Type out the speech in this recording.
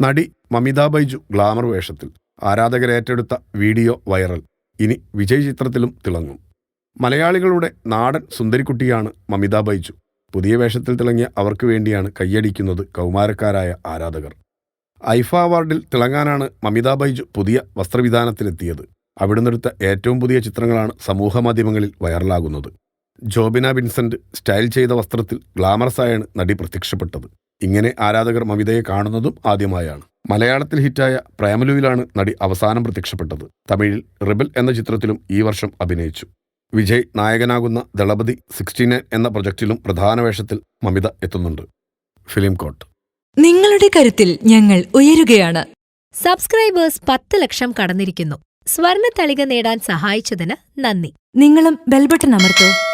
നടി മമിതാ ബൈജു ഗ്ലാമർ വേഷത്തിൽ ആരാധകരേറ്റെടുത്ത video viral. ഇനി വിജയ് ചിത്രത്തിലും തിളങ്ങും. മലയാളികളുടെ നാടൻ സുന്ദരിക്കുട്ടിയാണ് മമിതാ ബൈജു. പുതിയ വേഷത്തിൽ തിളങ്ങിയ അവർക്ക് വേണ്ടിയാണ് കൈയടിക്കുന്നത് കൗമാരക്കാരായ ആരാധകർ. ഐഫ അവാർഡിൽ തിളങ്ങാനാണ് മമിതാ ബൈജു പുതിയ വസ്ത്രവിധാനത്തിലെത്തിയത്. അവിടുന്നെടുത്ത ഏറ്റവും പുതിയ ചിത്രങ്ങളാണ് സമൂഹമാധ്യമങ്ങളിൽ വൈറലാകുന്നത്. ജോബിന വിൻസെന്റ് സ്റ്റൈൽ ചെയ്ത വസ്ത്രത്തിൽ ഗ്ലാമറസായാണ് നടി പ്രത്യക്ഷപ്പെട്ടത്. ഇങ്ങനെ ആരാധകർ മവിതയെ കാണുന്നതും ആദ്യമായാണ്. മലയാളത്തിൽ ഹിറ്റായ പ്രേമലുവിലാണ് നടി അവസാനം പ്രത്യക്ഷപ്പെട്ടത്. തമിഴിൽ റിബൽ എന്ന ചിത്രത്തിലും ഈ വർഷം അഭിനയിച്ചു. വിജയ് നായകനാകുന്ന ദളപതി സിക്സ്റ്റി നയൻ എന്ന പ്രൊജക്റ്റിലും പ്രധാന വേഷത്തിൽ മമിത എത്തുന്നുണ്ട്. ഫിലിം കോട്ട്. നിങ്ങളുടെ കരുത്തിൽ ഞങ്ങൾ ഉയരുകയാണ്. സബ്സ്ക്രൈബേഴ്സ് പത്ത് ലക്ഷം കടന്നിരിക്കുന്നു. സ്വർണ തളിക നേടാൻ സഹായിച്ചതിന് നന്ദി. നിങ്ങളും ബെൽബട്ടൺ അമർത്തോ.